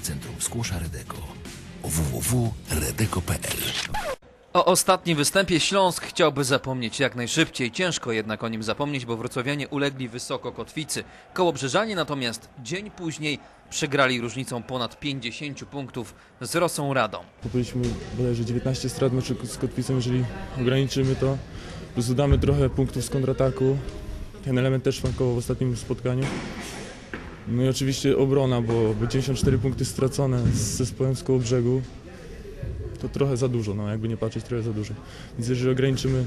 Centrum Skłosza Redeko www.redeko.pl O ostatnim występie Śląsk chciałby zapomnieć jak najszybciej. Ciężko jednak o nim zapomnieć, bo wrocławianie ulegli wysoko kotwicy. Kołobrzeżanie natomiast dzień później przegrali różnicą ponad 50 punktów z Rosą Radą. Popełniliśmy bodajże 19 strat meczu z Kotwicą, jeżeli ograniczymy to, plus dodamy trochę punktów z kontrataku. Ten element też szwankował w ostatnim spotkaniu. No i oczywiście obrona, bo bo 94 punkty stracone z zespołem z Kołobrzegu. To trochę za dużo, no jakby nie patrzeć, trochę za dużo. Więc jeżeli ograniczymy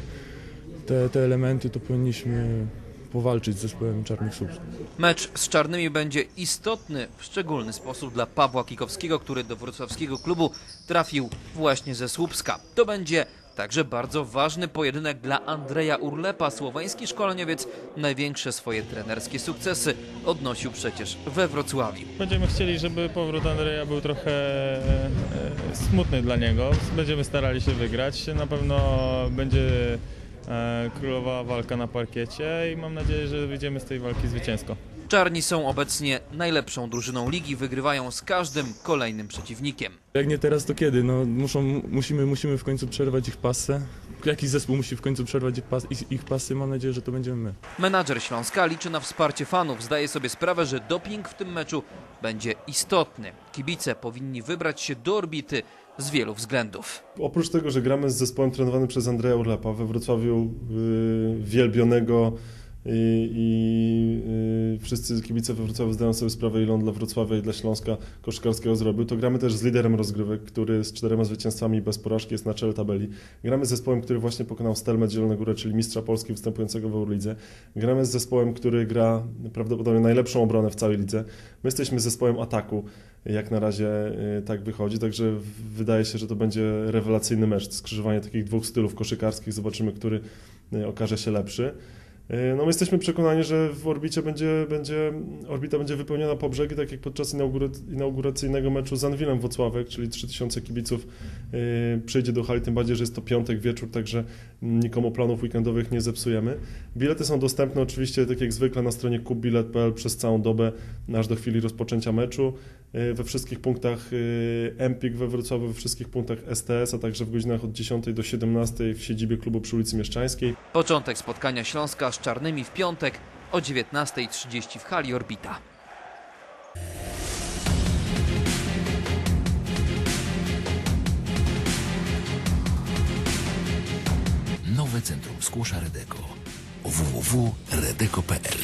te, te elementy, to powinniśmy powalczyć z zespołem Czarnych Słupsk. Mecz z Czarnymi będzie istotny w szczególny sposób dla Pawła Kikowskiego, który do wrocławskiego klubu trafił właśnie ze Słupska. To będzie także bardzo ważny pojedynek dla Andrzeja Urlepa. Słoweński szkoleniowiec największe swoje trenerskie sukcesy odnosił przecież we Wrocławiu. Będziemy chcieli, żeby powrót Andrzeja był trochę e, smutny dla niego. Będziemy starali się wygrać. Na pewno będzie e, królowała walka na parkiecie i mam nadzieję, że wyjdziemy z tej walki zwycięsko. Czarni są obecnie najlepszą drużyną ligi, wygrywają z każdym kolejnym przeciwnikiem. Jak nie teraz, to kiedy? No, muszą, musimy, musimy w końcu przerwać ich pasę. Jakiś zespół musi w końcu przerwać ich, pas, ich, ich pasy. Mam nadzieję, że to będziemy my. Menadżer Śląska liczy na wsparcie fanów. Zdaje sobie sprawę, że doping w tym meczu będzie istotny. Kibice powinni wybrać się do orbity z wielu względów. Oprócz tego, że gramy z zespołem trenowanym przez Andrzeja Urlepa we Wrocławiu yy, wielbionego i, i yy, wszyscy kibice we Wrocławiu zdają sobie sprawę, ile on dla Wrocławia i dla Śląska koszykarskiego zrobił, to gramy też z liderem rozgrywek, który z czterema zwycięstwami bez porażki jest na czele tabeli. Gramy z zespołem, który właśnie pokonał Stelmet Zielone Góry, czyli mistrza Polski występującego w Eurolidze. Gramy z zespołem, który gra prawdopodobnie najlepszą obronę w całej lidze. My jesteśmy zespołem ataku, jak na razie yy, tak wychodzi, także wydaje się, że to będzie rewelacyjny mecz, skrzyżowanie takich dwóch stylów koszykarskich, zobaczymy, który yy, okaże się lepszy. Yy, No my jesteśmy przekonani, że w orbicie będzie, będzie, orbita będzie wypełniona po brzegi, tak jak podczas inaugura- inauguracyjnego meczu z Anwilem Włocławek, czyli 3000 kibiców yy, przyjdzie do hali, tym bardziej, że jest to piątek wieczór, także nikomu planów weekendowych nie zepsujemy. Bilety są dostępne oczywiście, tak jak zwykle, na stronie kupbilet.pl przez całą dobę, aż do chwili rozpoczęcia meczu. Yy, We wszystkich punktach yy, Empik we Wrocławiu, we wszystkich punktach STS, a także w godzinach od 10 do 17 w siedzibie klubu przy ulicy Mieszczańskiej. Początek spotkania Śląska z Czarnymi w piątek o 19.30 w hali Orbita. Nowe Centrum Skłosza Redeko www.redeko.pl